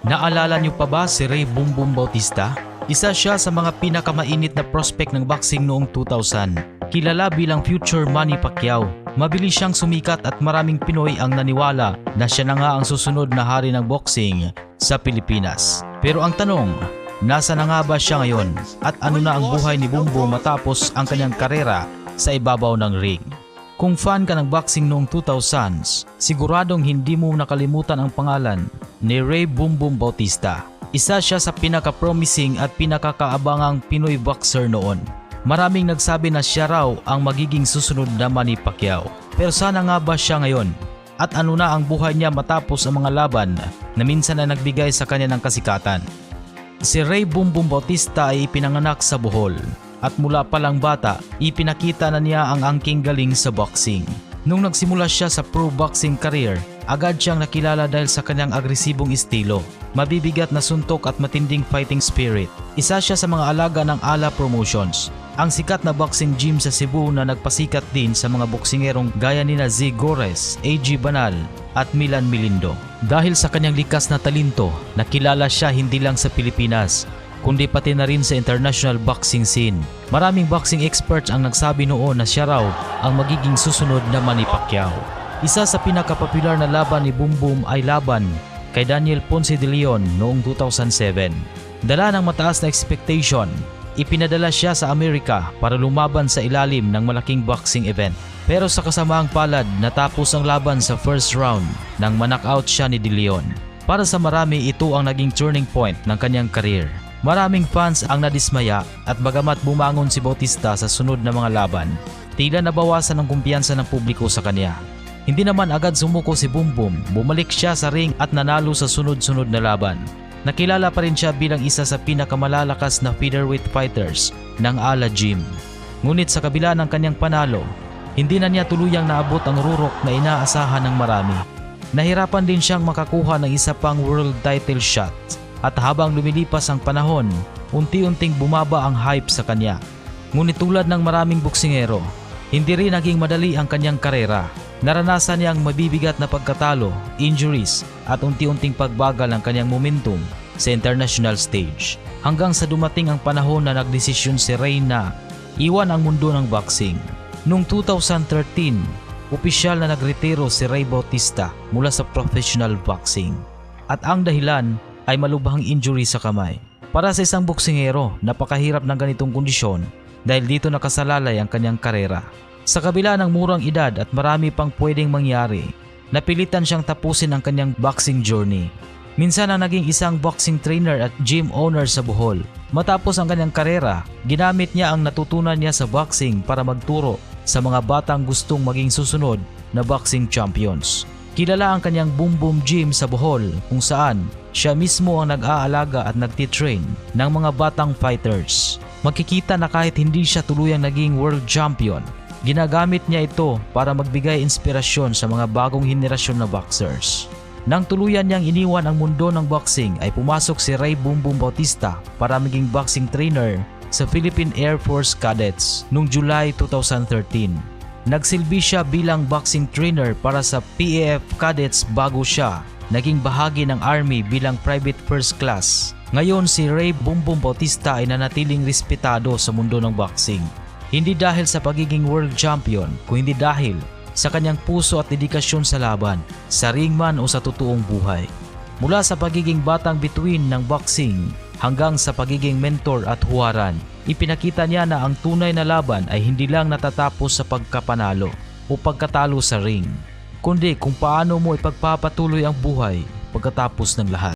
Naalala niyo pa ba si Ray Bumbum Bautista? Isa siya sa mga pinakamainit na prospect ng boxing noong 2000. Kilala bilang future Manny Pacquiao. Mabilis siyang sumikat at maraming Pinoy ang naniwala na siya na nga ang susunod na hari ng boxing sa Pilipinas. Pero ang tanong, nasa na nga ba siya ngayon? At ano na ang buhay ni Bumbo matapos ang kanyang karera sa ibabaw ng ring? Kung fan ka ng boxing noong 2000s, siguradong hindi mo nakalimutan ang pangalan ni Ray Boom Bautista. Isa siya sa pinaka-promising at pinakakaabangang Pinoy boxer noon. Maraming nagsabi na siya raw ang magiging susunod na Manny Pacquiao. Pero sana nga ba siya ngayon? At ano na ang buhay niya matapos ang mga laban na minsan na nagbigay sa kanya ng kasikatan? Si Ray Boom Bautista ay ipinanganak sa Bohol at mula pa lang bata, ipinakita na niya ang angking galing sa boxing. Nung nagsimula siya sa pro boxing career, agad siyang nakilala dahil sa kanyang agresibong estilo, mabibigat na suntok at matinding fighting spirit. Isa siya sa mga alaga ng Ala Promotions, ang sikat na boxing gym sa Cebu na nagpasikat din sa mga boksingerong gaya ni Z. Gores, AG Banal at Milan Milindo. Dahil sa kanyang likas na talento, nakilala siya hindi lang sa Pilipinas, kundi pati na rin sa international boxing scene. Maraming boxing experts ang nagsabi noon na siya raw ang magiging susunod na Manny Pacquiao. Isa sa pinakapopular na laban ni Boom Boom ay laban kay Daniel Ponce de Leon noong 2007. Dala ng mataas na expectation, ipinadala siya sa Amerika para lumaban sa ilalim ng malaking boxing event. Pero sa kasamaang palad, natapos ang laban sa first round nang manakaut siya ni De Leon. Para sa marami, ito ang naging turning point ng kanyang career. Maraming fans ang nadismaya at bagamat bumangon si Bautista sa sunod na mga laban, tila nabawasan ang kumpiyansa ng publiko sa kanya. Hindi naman agad sumuko si Boom, bumalik siya sa ring at nanalo sa sunod-sunod na laban. Nakilala pa rin siya bilang isa sa pinakamalalakas na featherweight fighters ng Ala Gym. Ngunit sa kabila ng kanyang panalo, hindi na niya tuluyang naabot ang rurok na inaasahan ng marami. Nahirapan din siyang makakuha ng isa pang world title shot at habang lumilipas ang panahon, unti-unting bumaba ang hype sa kanya. Ngunit tulad ng maraming boksingero, hindi rin naging madali ang kanyang karera. Naranasan niyang mabibigat na pagkatalo, injuries at unti-unting pagbagal ng kanyang momentum sa international stage. Hanggang sa dumating ang panahon na nagdesisyon si Ray na iwan ang mundo ng boxing. Noong 2013, opisyal na nagretiro si Ray Bautista mula sa professional boxing. At ang dahilan ay malubhang injury sa kamay. Para sa isang boksingero, napakahirap ng ganitong kondisyon dahil dito nakasalalay ang kanyang karera. Sa kabila ng murang edad at marami pang pwedeng mangyari, napilitan siyang tapusin ang kanyang boxing journey. Minsan ang naging isang boxing trainer at gym owner sa Bohol. Matapos ang kanyang karera, ginamit niya ang natutunan niya sa boxing para magturo sa mga batang gustong maging susunod na boxing champions. Kilala ang kanyang Boom Boom Gym sa Bohol kung saan siya mismo ang nag-aalaga at nagtitrain ng mga batang fighters. Makikita na kahit hindi siya tuluyang naging world champion, ginagamit niya ito para magbigay inspirasyon sa mga bagong henerasyon na boxers. Nang tuluyan niyang iniwan ang mundo ng boxing ay pumasok si Ray Boom Bautista para maging boxing trainer sa Philippine Air Force Cadets noong July 2013. Nagsilbi siya bilang boxing trainer para sa PAF Cadets bago siya naging bahagi ng Army bilang private first class. Ngayon si Ray Boom Bautista ay nanatiling respetado sa mundo ng boxing. Hindi dahil sa pagiging world champion, kundi dahil sa kanyang puso at dedikasyon sa laban, sa ring man o sa totoong buhay. Mula sa pagiging batang bituin ng boxing hanggang sa pagiging mentor at huwaran, ipinakita niya na ang tunay na laban ay hindi lang natatapos sa pagkapanalo o pagkatalo sa ring, kundi kung paano mo ipagpapatuloy ang buhay pagkatapos ng lahat.